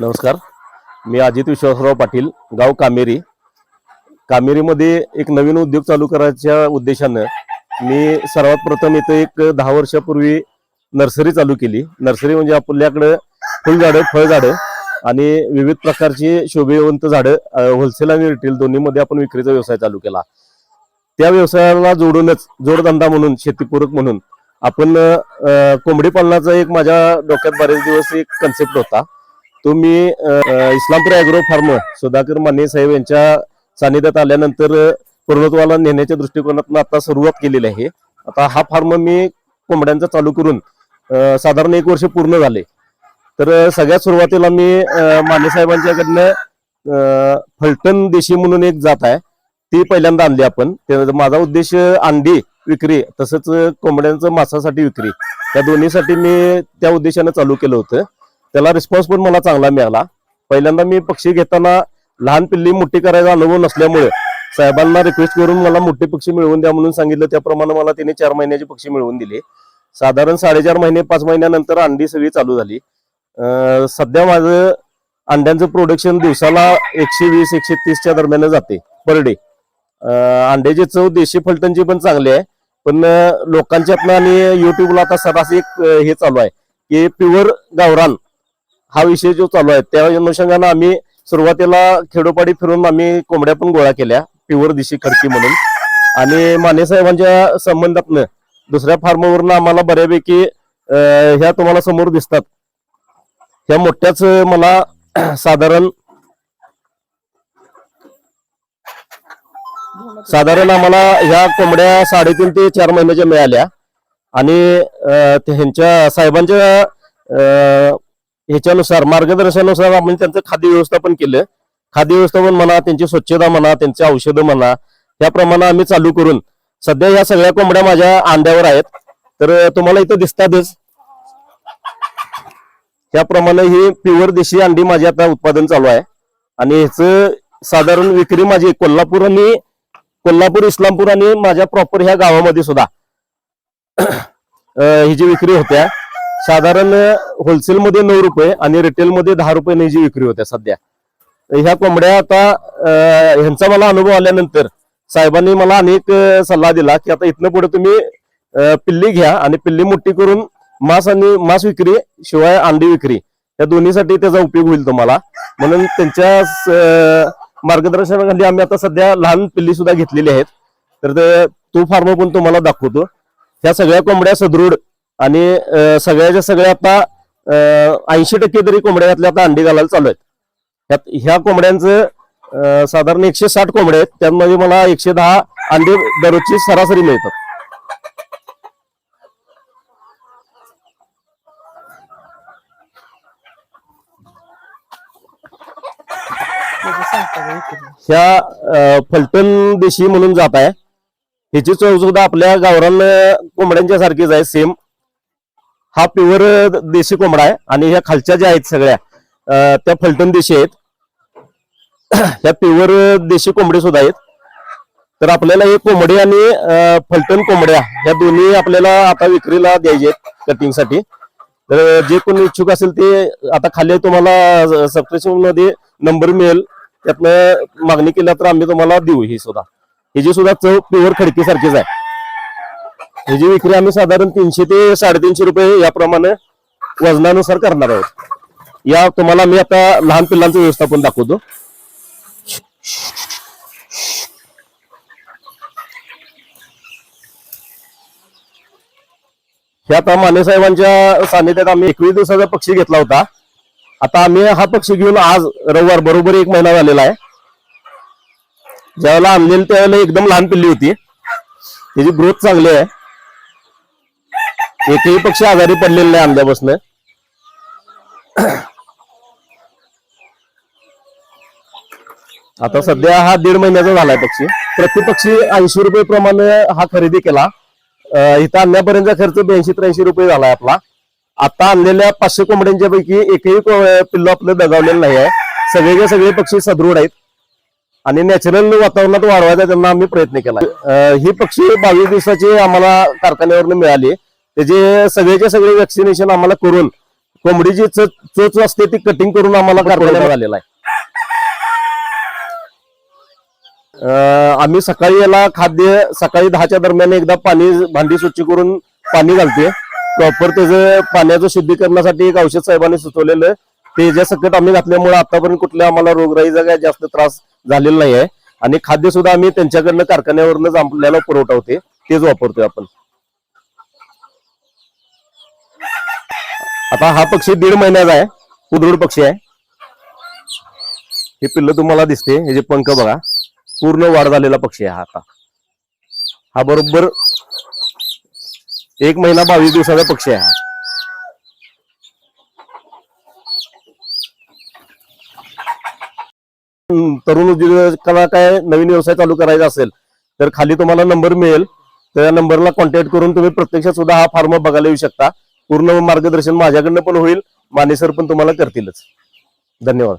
नमस्कार. मी अजित विश्वासराव पाटील गाव कामेरी. कामेरीमध्ये एक नवीन उद्योग चालू करायच्या उद्देशानं मी सर्वात प्रथम इथं एक दहा वर्षापूर्वी नर्सरी चालू केली. नर्सरी म्हणजे आपल्याकडं फुलझाडं फळझाडं आणि विविध प्रकारची शोभेवंत झाडं होलसेल आणि रिटेल दोन्हीमध्ये आपण विक्रीचा व्यवसाय चालू केला. त्या व्यवसायाला जोडूनच जोडधंदा म्हणून शेतीपूरक म्हणून आपण कोंबडी पालनाचा एक माझ्या डोक्यात बरेच दिवस एक कन्सेप्ट होता. तो मी इस्लामपूर अॅग्रो फार्म सुधाकर माने साहेब यांच्या सानिध्यात आल्यानंतर पर्वतवाला पूर्णत्वाला नेण्याच्या दृष्टिकोनातून आता सुरुवात केलेली आहे. आता हा फार्म मी कोंबड्यांचा चालू करून साधारण एक वर्ष पूर्ण झाले. तर सगळ्यात सुरुवातीला मी माने साहेबांच्याकडनं फलटण देशी म्हणून एक जात आहे ती पहिल्यांदा आणली आपण. माझा उद्देश अंडी विक्री तसंच कोंबड्यांचं मांसासाठी विक्री त्या दोन्हीसाठी मी त्या उद्देशानं चालू केलं होतं. त्याला रिस्पॉन्स पण मला चांगला मिळाला. पहिल्यांदा मी पक्षी घेताना लहान पिल्ली मोठी करायचा अनुभव नसल्यामुळे साहेबांना रिक्वेस्ट करून मला मोठे पक्षी मिळवून द्या म्हणून सांगितलं. त्याप्रमाणे मला तिने चार महिन्याचे पक्षी मिळवून दिले. साधारण साडेचार महिने पाच महिन्यानंतर अंडी सगळी चालू झाली. सध्या माझं अंड्यांचं प्रोडक्शन दिवसाला एकशे वीस एकशे तीसच्या दरम्यान जाते पर डे अंड्याची चव देशी फलटणची पण चांगली आहे. पण लोकांच्यातनं आणि युट्यूबला आता सरासरी एक हे चालू आहे की प्युअर गावरान. हा विषय जो चालू आहे त्या अनुषंगानं आम्ही सुरुवातीला खेडोपाडी फिरून आम्ही कोंबड्या पण गोळा केल्या प्युअर दिशी खडकी म्हणून. आणि माने साहेबांच्या संबंधातनं दुसऱ्या फार्मवरनं आम्हाला बऱ्यापैकी ह्या तुम्हाला समोर दिसतात. ह्या मोठ्याच मला साधारण साधारण आम्हाला ह्या कोंबड्या साडेतीन ते चार महिन्याच्या मिळाल्या. आणि ह्यांच्या साहेबांच्या अं, ह्याच्यानुसार मार्गदर्शनानुसार आपण त्यांचं खाद्य व्यवस्थापन केलं. खाद्य व्यवस्थापन म्हणा त्यांची स्वच्छता म्हणा त्यांची औषधं म्हणा याप्रमाणे आम्ही चालू करून सध्या या सगळ्या कोंबड्या माझ्या अंड्यावर आहेत. तर तुम्हाला इथं दिसतातच. त्याप्रमाणे ही प्युअर देशी अंडी माझी आता उत्पादन चालू आहे. आणि ह्याचं साधारण विक्री माझी कोल्हापूर आणि कोल्हापूर इस्लामपूर आणि माझ्या प्रॉपर ह्या गावामध्ये सुद्धा. अं, ही जी विक्री होत्या साधारण होलसेलमध्ये नऊ रुपये आणि रिटेलमध्ये दहा रुपये जी विक्री होत्या सध्या. ह्या कोंबड्या आता ह्यांचा मला अनुभव आल्यानंतर साहेबांनी मला अनेक सल्ला दिला की आता इथनं पुढे तुम्ही पिल्ली घ्या आणि पिल्ली मोठी करून मांस आणि मांस विक्री शिवाय अंडी विक्री या दोन्हीसाठी त्याचा उपयोग होईल तुम्हाला. म्हणून त्यांच्या मार्गदर्शनाखाली आम्ही आता सध्या लहान पिल्ली सुद्धा घेतलेली आहेत. तर तो फार्म पण तुम्हाला दाखवतो. ह्या सगळ्या कोंबड्या सदृढ आणि सगळ्याच्या सगळ्या आता ऐंशी टक्के तरी कोंबड्या यातल्या आता अंडी घालायला चालू आहेत. ह्यात ह्या कोंबड्यांचं साधारण एकशे साठ कोंबड्या आहेत. त्यामध्ये मला एकशे दहा अंडी दररोजची सरासरी मिळतात. ह्या फलटण देशी म्हणून जात आहे. ह्याची चव सुद्धा आपल्या गावरान कोंबड्यांच्या सारखीच आहे सेम हा प्युअर देशी कोंबडा आहे आणि ह्या खालच्या ज्या आहेत सगळ्या त्या फलटण देशी आहेत. ह्या प्युअर देशी कोंबडी सुद्धा आहेत. तर आपल्याला हे कोंबडी आणि फलटण कोंबड्या ह्या दोन्ही आपल्याला आता विक्रीला द्यायचे आहेत कटिंगसाठी. तर जे कोणी इच्छुक असेल ते आता खाली तुम्हाला सबस्क्रिप्शनमध्ये नंबर मिळेल. त्यातनं मागणी केल्या तर आम्ही तुम्हाला देऊ ही सुद्धा. ही जी सुद्धा चव प्युअर खडकीसारखीच आहे. ह्याची विक्री आम्ही साधारण तीनशे ते साडेतीनशे रुपये याप्रमाणे वजनानुसार करणार आहोत. या तुम्हाला मी आता लहान पिल्लांचं व्यवस्थापन दाखवतो. हे आता माने साहेबांच्या सानिध्यात आम्ही एकवीस दिवसाचा पक्षी घेतला होता. आता आम्ही हा पक्षी घेऊन आज रविवार बरोबर एक महिना झालेला आहे. ज्यावेळेला आणलेली त्यावेळेला एकदम लहान पिल्ली होती. त्याची ग्रोथ चांगली आहे. एकही पक्ष आजारी पडलेला नाही आमच्यापासून. आता सध्या हा दीड महिन्याचा झालाय पक्षी. प्रति पक्षी ऐंशी रुपये प्रमाणे हा खरेदी केला. इथं आणण्यापर्यंतचा खर्च ब्याऐंशी त्र्याऐंशी रुपये झालाय आपला. आता आणलेल्या पाचशे कोंबड्यांच्या पैकी एकही पिल्लो आपलं दगावलेलं नाही आहे. सगळेचे सगळे पक्षी सदृढ आहेत. आणि नॅचरल वातावरणात वाढवायचा त्यांना आम्ही प्रयत्न केला ही पक्षी बावीस दिवसाची आम्हाला कारखान्यावरनं मिळाली. त्याचे सगळेचे सगळे वॅक्सिनेशन आम्हाला करून कोंबडीची चोच असते ती कटिंग करून आम्हाला कारखान्यात आलेला आहे. आम्ही सकाळी याला खाद्य सकाळी दहाच्या दरम्यान एकदा पाणी भांडी स्वच्छ करून पाणी घालते प्रॉपर त्याचं पाण्याचं शुद्धीकरणासाठी एक औषध साहेबांनी सुचवलेलं ते जे सकट आम्ही घातल्यामुळे आतापर्यंत कुठल्या आम्हाला रोगराईचा काय जास्त त्रास झालेला नाही आहे आणि खाद्य सुद्धा आम्ही त्यांच्याकडनं कारखान्यावरनच आपल्याला पुरवठा होते तेच वापरतोय आपण. आता हा पक्षी दीड महिन्याचा आहे. कुदरूड पक्षी आहे. हे पिल्ल तुम्हाला दिसते. हे जे पंख बघा पूर्ण वाढ झालेला पक्षी आहे हा आता. हा बरोबर एक महिना बावीस दिवसाचा पक्षी आहे हा. तरुण उद्योजकाला काय नवीन व्यवसाय चालू करायचा असेल तर खाली तुम्हाला नंबर मिळेल. त्या नंबरला कॉन्टॅक्ट करून तुम्ही प्रत्यक्षात सुद्धा हा फार्म बघायला येऊ शकता. पूर्ण मार्गदर्शन माझ्याकडनं पण होईल माने सर पण तुम्हाला करतीलच. धन्यवाद.